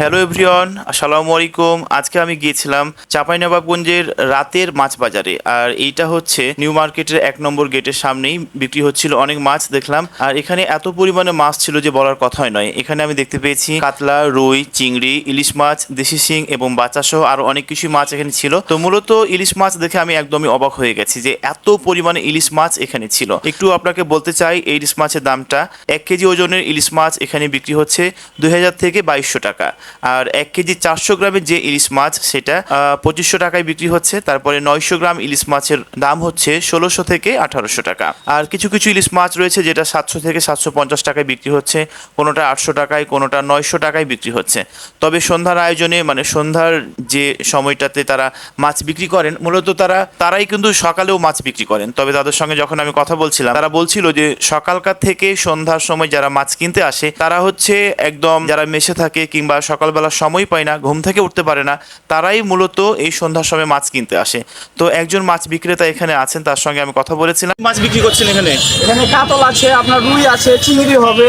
Hello everyone আসসালামু আলাইকুম আজকে আমি গিয়েছিলাম চাঁপাইনবাবগঞ্জের রাতের মাছ বাজারে। আর এইটা হচ্ছে নিউ মার্কেটের এক নম্বর গেটের সামনেই বিক্রি হচ্ছিল অনেক মাছ দেখলাম। আর এখানে এত পরিমাণে মাছ ছিল যে বলার কথাই নয়। এখানে আমি দেখতে পেয়েছি কাতলা, রুই, চিংড়ি, ইলিশ মাছ, দেশি শিং এবং বাচ্চা সহ আরও অনেক কিছু মাছ এখানে ছিল। তো মূলত ইলিশ মাছ দেখে আমি একদমই অবাক হয়ে গেছি যে এত পরিমাণে ইলিশ মাছ এখানে ছিল। একটু আপনাকে বলতে চাই, এই ইলিশ মাছের দামটা এক কেজি ওজনের ইলিশ মাছ এখানে বিক্রি হচ্ছে দুই হাজার থেকে বাইশশো টাকা। আর এক কেজি চারশো গ্রামের যে ইলিশ মাছ, সেটা পঁচিশশো টাকায় বিক্রি হচ্ছে। তারপরে নয়শো গ্রাম ইলিশ মাছের দাম হচ্ছে ষোলোশো থেকে আঠারোশো টাকা। আর কিছু কিছু ইলিশ মাছ রয়েছে যেটা সাতশো থেকে সাতশো পঞ্চাশ টাকায় বিক্রি হচ্ছে, কোনোটা আটশো টাকায়, কোনোটা নয়শো টাকায় বিক্রি হচ্ছে। তবে সন্ধ্যার আয়োজনে মানে সন্ধ্যার যে সময়টাতে তারা মাছ বিক্রি করেন, মূলত তারা, তারাই কিন্তু সকালেও মাছ বিক্রি করেন। তবে তাদের সঙ্গে যখন আমি কথা বলছিলাম, তারা বলছিল যে সকালকার থেকে সন্ধ্যার সময় যারা মাছ কিনতে আসে, তারা হচ্ছে একদম যারা মেশে থাকে কিংবা সকালবেলা সময় পায় না ঘুম থেকে উঠতে পারে না তারাই মূলত এই সন্ধ্যার সময় মাছ কিনতে আসে। তো একজন মাছ বিক্রেতা এখানে আছেন তার সঙ্গে আমি কথা বলেছিলাম। মাছ বিক্রি করছেন এখানে? এখানে কাতল আছে আপনার রুই আছে চিংড়ি হবে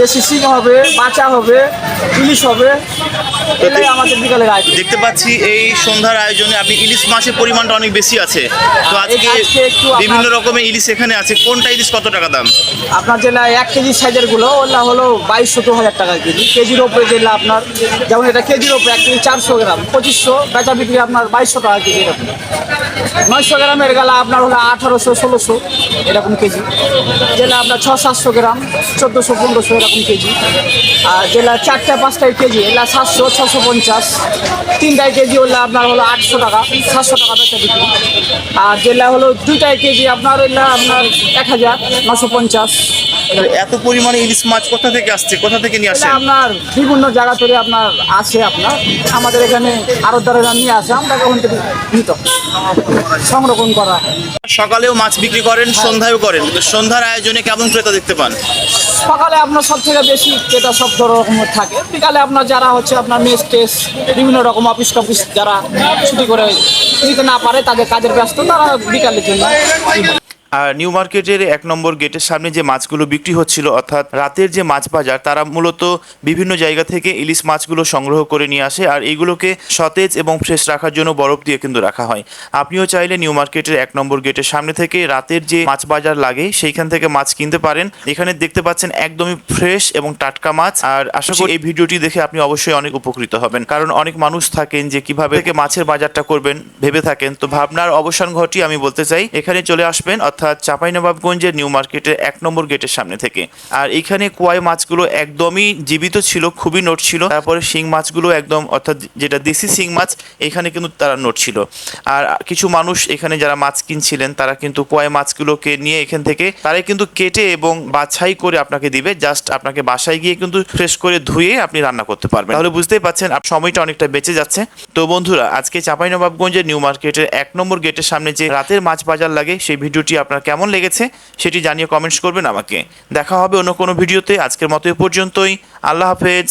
দেশি সিং হবে পাঁচা হবে ইলিশ হবে। দেখতে পাচ্ছি এই সন্ধ্যার আয়োজনে আপনি ইলিশ মাছের পরিমাণটা অনেক বেশি আছে। তো আজকে বিভিন্ন রকমের ইলিশ এখানে আছে। কোনটা ইলিশ কত টাকা দাম? আপনার যেটা এক কেজি সাইজেরগুলো ওগুলা হলো বাইশশো দু হাজার টাকা কেজি। কেজির ওপরে যেগুলো আপনার যেমন এটা কেজির ওপরে এক কেজি চারশো গ্রাম পঁচিশশো বেচা বিক্রি আপনার বাইশশো টাকা কেজি এরকম। নয়শো গ্রামের গেলা আপনার হলো আঠারোশো ষোলোশো এরকম কেজি। যেটা আপনার ছ সাতশো গ্রাম চোদ্দোশো পনেরোশো এরকম কেজি। আর যেটা চারটা পাঁচটায় কেজি এগুলা সাতশো ছশো পঞ্চাশ। তিনটায় কেজি হলে আপনার হলো আটশো টাকা, সাতশো টাকা বেচা বিক্রি। আর যেটা হলো দুইটায় কেজি আপনার হইলে আপনার এক হাজার নশো পঞ্চাশ। এত পরিমাণে ইলিশ মাছ কোথা থেকে আসছে? কোথা থেকে নিয়ে আসেন? আপনার বিভিন্ন জায়গা থেকে আপনার আসে আপনার। আমাদের এখানে আরও দ্বারা নিয়ে আসে আমরা ওখান থেকে নিত। সংরক্ষণ করা সকালেও মাছ বিক্রি করেন সন্ধ্যায়ও করেন। সন্ধ্যার আয়োজনে কেমন ক্রেতা দেখতে পান? সকালে আপনার সব থেকে বেশি ক্রেতা সব রকমের থাকে। বিকালে আপনার যারা হচ্ছে আপনার মেস টেস বিভিন্ন রকম অফিস টফিস যারা ছুটি করে নিতে না পারে তাদের কাজের ব্যস্ত তারা বিকালের জন্য আর নিউ মার্কেটের এক নম্বর গেটের সামনে যে মাছগুলো বিক্রি হচ্ছিল, অর্থাৎ রাতের যে মাছ বাজার, তারা মূলত বিভিন্ন জায়গা থেকে ইলিশ মাছগুলো সংগ্রহ করে নিয়ে আসে আর এইগুলোকে সতেজ এবং ফ্রেশ রাখার জন্য বরফ দিয়ে কিন্তু রাখা হয়। আপনিও চাইলে নিউ মার্কেটের এক নম্বর গেটের সামনে থেকে রাতের যে মাছ বাজার লাগে, সেইখান থেকে মাছ কিনতে পারেন। এখানে দেখতে পাচ্ছেন একদমই ফ্রেশ এবং টাটকা মাছ আর আশা করি এই ভিডিওটি দেখে আপনি অবশ্যই অনেক উপকৃত হবেন। কারণ অনেক মানুষ থাকেন যে কীভাবে থেকে মাছের বাজারটা করবেন, ভেবে থাকেন। তো ভাবনার অবসান ঘটি আমি বলতে চাই। এখানে চলে আসবেন, অর্থাৎ চাঁপাইনবাবগঞ্জের নিউ মার্কেটের এক নম্বর গেটের সামনে থেকে। আর এখানে কোয়াই মাছগুলো একদমই জীবিত ছিল, খুবই নোট ছিল। তারপরে শিং মাছগুলো একদম, অর্থাৎ যেটা দেশি শিং মাছ, এখানে কিন্তু তারা নোট ছিল। আর কিছু মানুষ এখানে যারা মাছ কিনছিলেন, তারা কিন্তু কোয়াই মাছগুলোকে নিয়ে এখান থেকে, তারাই কিন্তু কেটে এবং বাছাই করে আপনাকে দিবে। জাস্ট আপনাকে বাসায় গিয়ে কিন্তু ফ্রেশ করে ধুয়ে আপনি রান্না করতে পারবেন। তাহলে বুঝতেই পাচ্ছেন সময়টা অনেকটা বেঁচে যাচ্ছে। তো বন্ধুরা, আজকে চাঁপাইনবাবগঞ্জের নিউ মার্কেটের এক নম্বর গেটের সামনে যে রাতের মাছ বাজার লাগে, সেই ভিডিওটি আপনার কেমন লেগেছে সেটি জানিয়ে কমেন্টস করবেন আমাকে। দেখা হবে অন্য কোনো ভিডিওতে। আজকের মতো এ পর্যন্তই। আল্লাহ হাফেজ।